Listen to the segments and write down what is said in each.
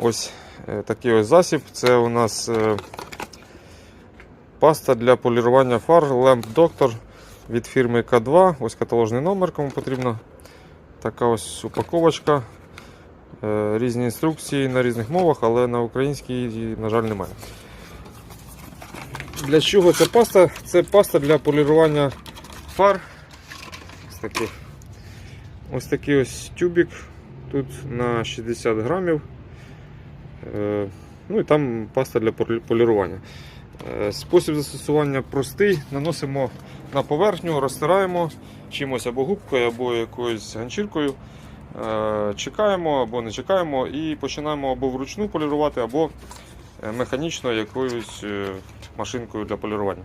Ось е, такий ось засіб. Це у нас е, паста для полірування фар Lamp Doctor від фірми К2. Ось каталожний номер, кому потрібно. Така ось упаковочка. Е, Різні інструкції на різних мовах, але на українській, на жаль, немає. Для чого ця паста? Це паста для полірування фар. Ось таких. Ось такий ось тюбик. Тут на 60 грамів. Е, Ну і там паста для полірування. Е, Спосіб застосування простий. Наносимо на поверхню, розтираємо чимось або губкою, або якоюсь ганчіркою. Е, Чекаємо або не чекаємо і починаємо або вручну полірувати, або механічно якоюсь машинкою для полірування.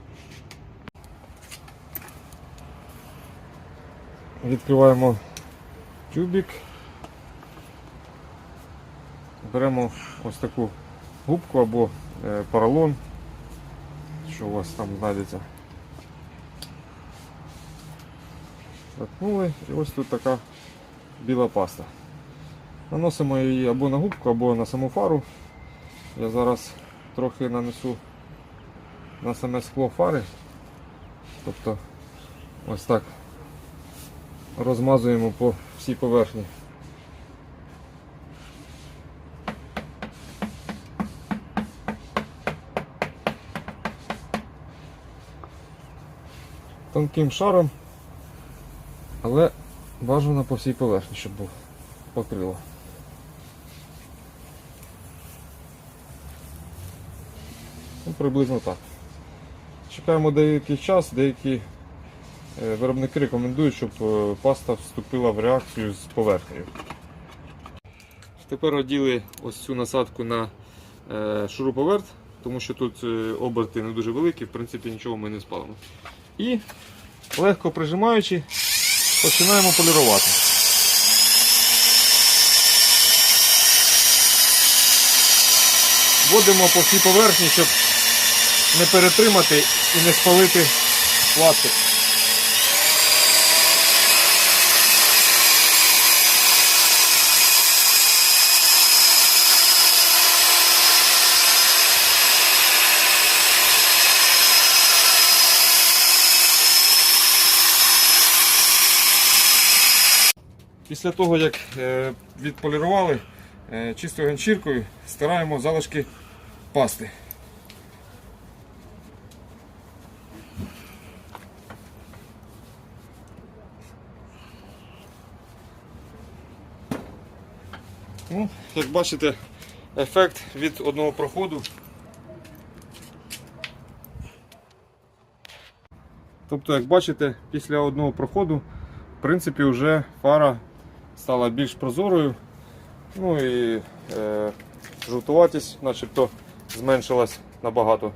Відкриваємо тюбик. Беремо ось таку губку або е, поролон, що у вас там знайдеться. Заткнули і ось тут така біла паста. Наносимо її або на губку, або на саму фару. Я зараз трохи нанесу на саме скло фари. Тобто ось так розмазуємо по всій поверхні. Тонким шаром, але бажано по всій поверхні, щоб був покрило. Ну, приблизно так. Чекаємо деякий час, деякі е, виробники рекомендують, щоб е, паста вступила в реакцію з поверхнею. Тепер оділи ось цю насадку на е, шуруповерт, тому що тут оберти не дуже великі, в принципі нічого ми не спалимо. І легко прижимаючи, починаємо полірувати. Водимо по всій поверхні, щоб не перетримати і не спалити пластик. Після того, як е, відполірували е, чистою ганчіркою, стираємо залишки пасти. Ну, як бачите, ефект від одного проходу. Тобто, як бачите, після одного проходу, в принципі, вже фара стала більш прозорою. Ну і е, жовтуватість начебто зменшилась набагато.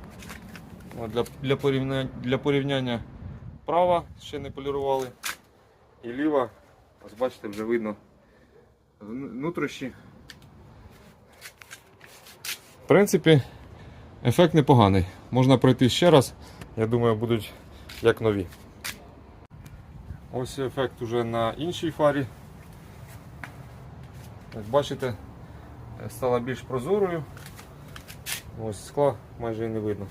Для, для, порівняння, для порівняння права ще не полірували. І ліва, ось бачите, вже видно вну- нутрощі. В принципі, ефект непоганий. Можна пройти ще раз. Я думаю, будуть як нові. Ось ефект уже на іншій фарі. Як бачите, стала більш прозорою. Ось скла майже і не видно.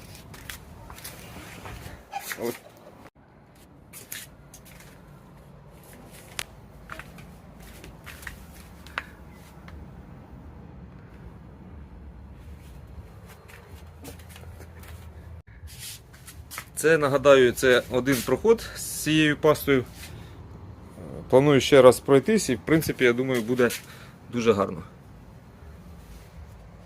Це нагадаю, це один проход з цією пастою. Планую ще раз пройтись і в принципі я думаю буде дуже гарно.